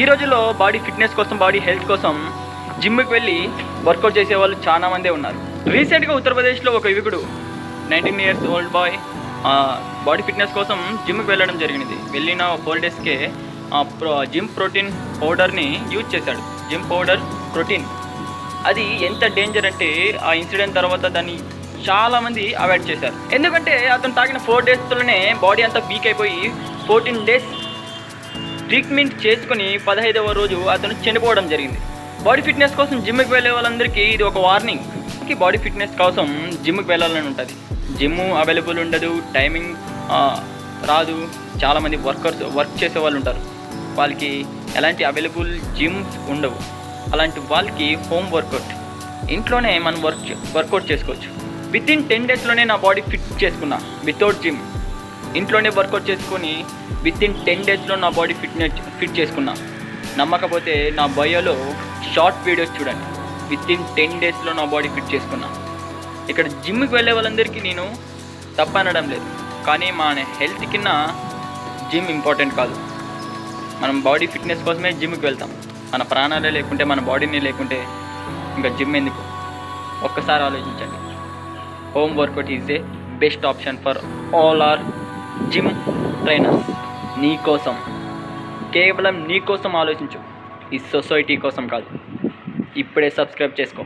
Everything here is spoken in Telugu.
ఈ రోజుల్లో బాడీ ఫిట్నెస్ కోసం బాడీ హెల్త్ కోసం జిమ్కి వెళ్ళి వర్కౌట్ చేసే వాళ్ళు చాలా మందే ఉన్నారు. రీసెంట్గా ఉత్తరప్రదేశ్లో ఒక యువకుడు nineteen years old boy body fitness కోసం జిమ్కి వెళ్ళడం జరిగింది వెళ్ళిన ఫోర్ డేస్కే జిమ్ ప్రోటీన్ పౌడర్ని యూజ్ చేశాడు. Gym powder protein. అది ఎంత డేంజర్ అంటే ఆ ఇన్సిడెంట్ తర్వాత దాన్ని చాలామంది అవాయిడ్ చేశారు. ఎందుకంటే అతను తాగిన ఫోర్ డేస్లోనే బాడీ అంతా వీక్ అయిపోయి ఫోర్టీన్ డేస్ ట్రీట్మెంట్ చేసుకుని పదహైదవ రోజు అతను చనిపోవడం జరిగింది. బాడీ ఫిట్నెస్ కోసం జిమ్కి వెళ్ళే వాళ్ళందరికీ ఇది ఒక వార్నింగ్. బాడీ ఫిట్నెస్ కోసం జిమ్కి వెళ్ళాలని ఉంటుంది. జిమ్ అవైలబుల్ ఉండదు టైమింగ్ రాదు. చాలామంది వర్కర్స్ వర్క్ చేసే వాళ్ళు ఉంటారు. వాళ్ళకి ఎలాంటి అవైలబుల్ జిమ్స్ ఉండవు. అలాంటి వాళ్ళకి హోమ్ వర్కౌట్. ఇంట్లోనే మనం వర్క్ వర్కౌట్ చేసుకోవచ్చు. విత్ ఇన్ టెన్ డేస్లోనే నా బాడీ ఫిట్ చేసుకున్నా. Without gym. ఇంట్లోనే వర్కౌట్ చేసుకొని విత్ ఇన్ టెన్ డేస్లో నా బాడీ ఫిట్నెస్ ఫిట్ చేసుకున్నా. నమ్మకపోతే నా బయోలో షార్ట్ వీడియోస్ చూడండి. విత్ ఇన్ టెన్ డేస్లో నా బాడీ ఫిట్ చేసుకున్నా. ఇక్కడ జిమ్కి వెళ్ళే వాళ్ళందరికీ నేను తప్పనడం లేదు. కానీ మన హెల్త్ కింద జిమ్ ఇంపార్టెంట్ కాదు. మనం బాడీ ఫిట్నెస్ కోసమే జిమ్కి వెళ్తాం. మన ప్రాణాలే లేకుంటే మన బాడీని లేకుంటే ఇంకా జిమ్ ఎందుకు? ఒక్కసారి ఆలోచించండి. Home workout is a best option for all or gym trainers నీ కోసం కేవలం నీ కోసం ఆలోచించు. ఈ సొసైటీ కోసం కాదు. ఇప్పుడే సబ్స్క్రైబ్ చేసుకో.